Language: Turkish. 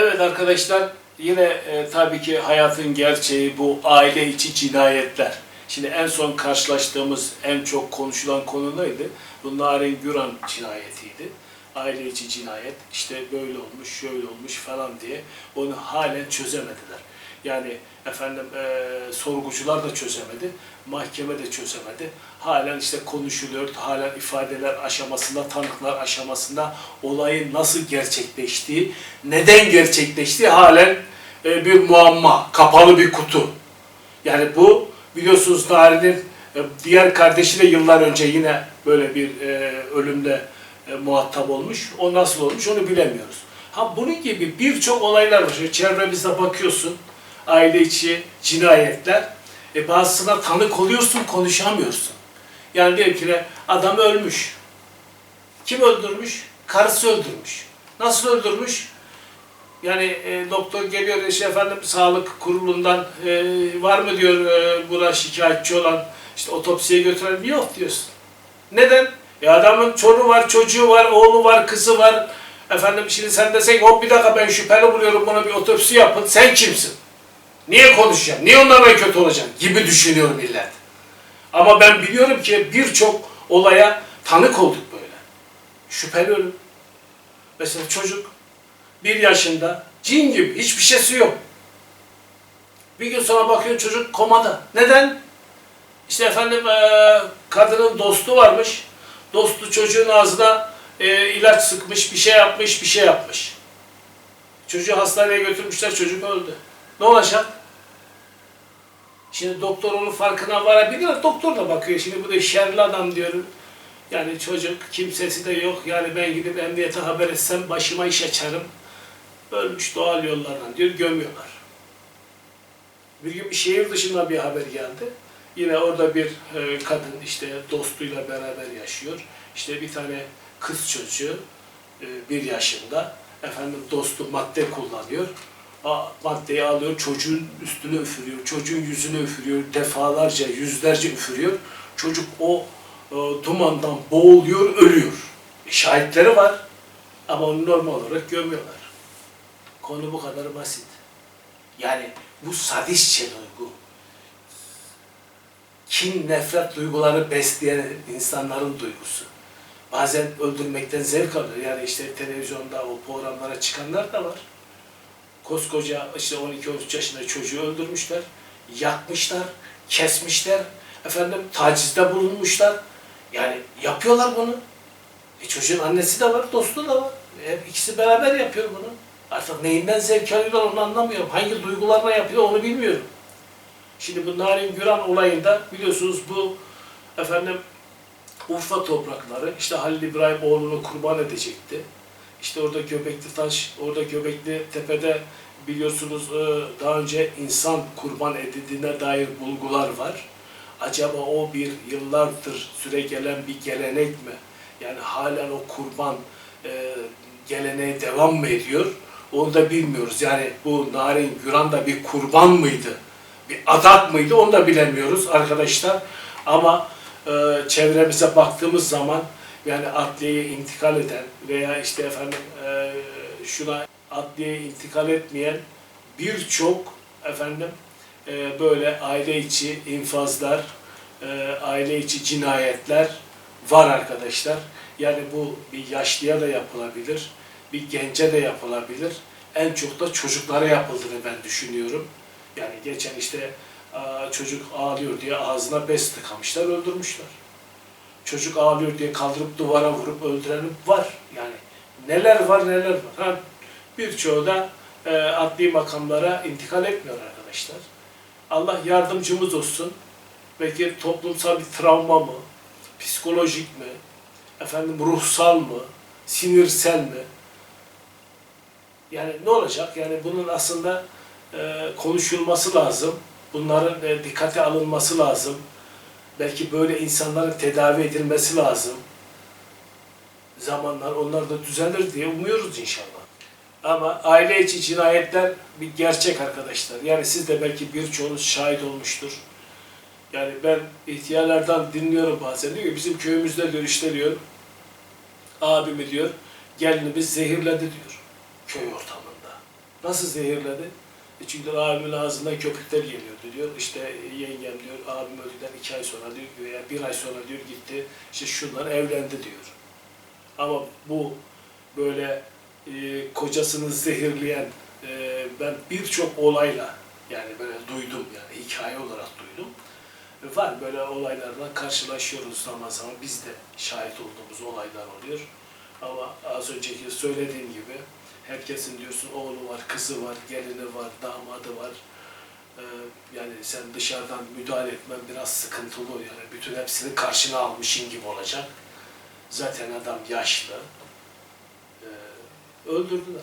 Evet arkadaşlar yine e, tabii ki hayatın gerçeği bu aile içi cinayetler. Şimdi en son karşılaştığımız en çok konuşulan konu neydi? Bu Narin Güran cinayetiydi. Aile içi cinayet işte böyle olmuş şöyle olmuş falan diye onu halen çözemediler. Yani efendim e, sorgucular da çözemedi, mahkeme de çözemedi. Halen işte konuşuluyor, halen ifadeler aşamasında, tanıklar aşamasında olayın nasıl gerçekleştiği, neden gerçekleştiği halen e, bir muamma, kapalı bir kutu. Yani bu biliyorsunuz Nari'nin e, diğer kardeşi de yıllar önce yine böyle bir e, ölümle e, muhatap olmuş. O nasıl olmuş onu bilemiyoruz. Ha bunun gibi birçok olaylar var. Çevremizde bakıyorsun aile içi cinayetler. E bazısına tanık oluyorsun, konuşamıyorsun. Yani diyelim ki adam ölmüş. Kim öldürmüş? Karısı öldürmüş. Nasıl öldürmüş? Yani e, doktor geliyor işte efendim sağlık kurulundan e, var mı diyor e, buna şikayetçi olan işte otopsiye götürelim yok diyorsun. Neden? Ya adamın çocuğu var, çocuğu var, oğlu var, kızı var. Efendim şimdi sen desen ki hop bir dakika ben şüpheli buluyorum buna bir otopsi yapın. Sen kimsin? Niye konuşacaksın? Niye onlarla kötü olacaksın? Gibi düşünüyor millet. Ama ben biliyorum ki birçok olaya tanık olduk böyle. Şüpheli ölüm. Mesela çocuk bir yaşında cin gibi hiçbir şeysi yok. Bir gün sonra bakıyor çocuk komada. Neden? İşte efendim eee, kadının dostu varmış. Dostu çocuğun ağzına eee, ilaç sıkmış, bir şey yapmış, bir şey yapmış. Çocuğu hastaneye götürmüşler, çocuk öldü. Ne olacak? Şimdi doktor onun farkına varabilir. Doktor da bakıyor. Şimdi bu da şerli adam diyorum. Yani çocuk kimsesi de yok. Yani ben gidip emniyete haber etsem başıma iş açarım. Ölmüş doğal yollardan diyor gömüyorlar. Bir gün bir şehir dışından bir haber geldi. Yine orada bir e, kadın işte dostuyla beraber yaşıyor. İşte bir tane kız çocuğu e, bir yaşında efendim dostu madde kullanıyor. Maddeyi alıyor, çocuğun üstüne üfürüyor, çocuğun yüzüne üfürüyor, defalarca, yüzlerce üfürüyor. Çocuk o e, dumandan boğuluyor, ölüyor. E, şahitleri var ama onu normal olarak gömüyorlar. Konu bu kadar basit. Yani bu sadistçe duygu. Kin, nefret duyguları besleyen insanların duygusu. Bazen öldürmekten zevk alıyor. Yani işte televizyonda o programlara çıkanlar da var. Koskoca işte 12-13 yaşında çocuğu öldürmüşler, yakmışlar, kesmişler, efendim tacizde bulunmuşlar. Yani yapıyorlar bunu. E çocuğun annesi de var, dostu da var. E, ikisi beraber yapıyor bunu. Artık neyinden zevk alıyorlar onu anlamıyorum. Hangi duygularla yapıyor onu bilmiyorum. Şimdi bu Narin Güran olayında biliyorsunuz bu efendim Urfa toprakları işte Halil İbrahim oğlunu kurban edecekti. İşte orada Göbekli Taş, orada Göbekli Tepe'de biliyorsunuz e, daha önce insan kurban edildiğine dair bulgular var. Acaba o bir yıllardır süre gelen bir gelenek mi? Yani halen o kurban e, geleneği devam mı ediyor? Onu da bilmiyoruz. Yani bu Narin Güran da bir kurban mıydı? Bir adak mıydı? Onu da bilemiyoruz arkadaşlar. Ama e, çevremize baktığımız zaman yani adliyeye intikal eden veya işte efendim e, şuna adliyeye intikal etmeyen birçok efendim e, böyle aile içi infazlar, e, aile içi cinayetler var arkadaşlar. Yani bu bir yaşlıya da yapılabilir, bir gence de yapılabilir. En çok da çocuklara yapıldığını ben düşünüyorum. Yani geçen işte çocuk ağlıyor diye ağzına bez tıkamışlar, öldürmüşler çocuk ağlıyor diye kaldırıp duvara vurup öldürenim var. Yani neler var neler var. Ha, birçoğu da e, adli makamlara intikal etmiyor arkadaşlar. Allah yardımcımız olsun. Belki toplumsal bir travma mı, psikolojik mi, efendim ruhsal mı, sinirsel mi? Yani ne olacak? Yani bunun aslında e, konuşulması lazım. Bunların e, dikkate alınması lazım belki böyle insanların tedavi edilmesi lazım. Zamanlar onlar da düzelir diye umuyoruz inşallah. Ama aile içi cinayetler bir gerçek arkadaşlar. Yani siz de belki birçoğunuz şahit olmuştur. Yani ben ihtiyarlardan dinliyorum bazen diyor bizim köyümüzde diyor işte diyor abimi diyor gelinimiz zehirledi diyor köy ortamında. Nasıl zehirledi? E çünkü abimin ağzından köpükler geliyordu diyor. İşte yengem diyor, abim öldükten iki ay sonra diyor veya bir ay sonra diyor gitti. İşte şunlar evlendi diyor. Ama bu böyle e, kocasını zehirleyen e, ben birçok olayla yani böyle duydum yani hikaye olarak duydum. E, Var böyle olaylarla karşılaşıyoruz zaman zaman biz de şahit olduğumuz olaylar oluyor. Ama az önceki söylediğim gibi herkesin diyorsun oğlu var, kızı var, gelini var, damadı var. Ee, yani sen dışarıdan müdahale etmen biraz sıkıntılı yani bütün hepsini karşına almışın gibi olacak. Zaten adam yaşlı. Ee, öldürdüler.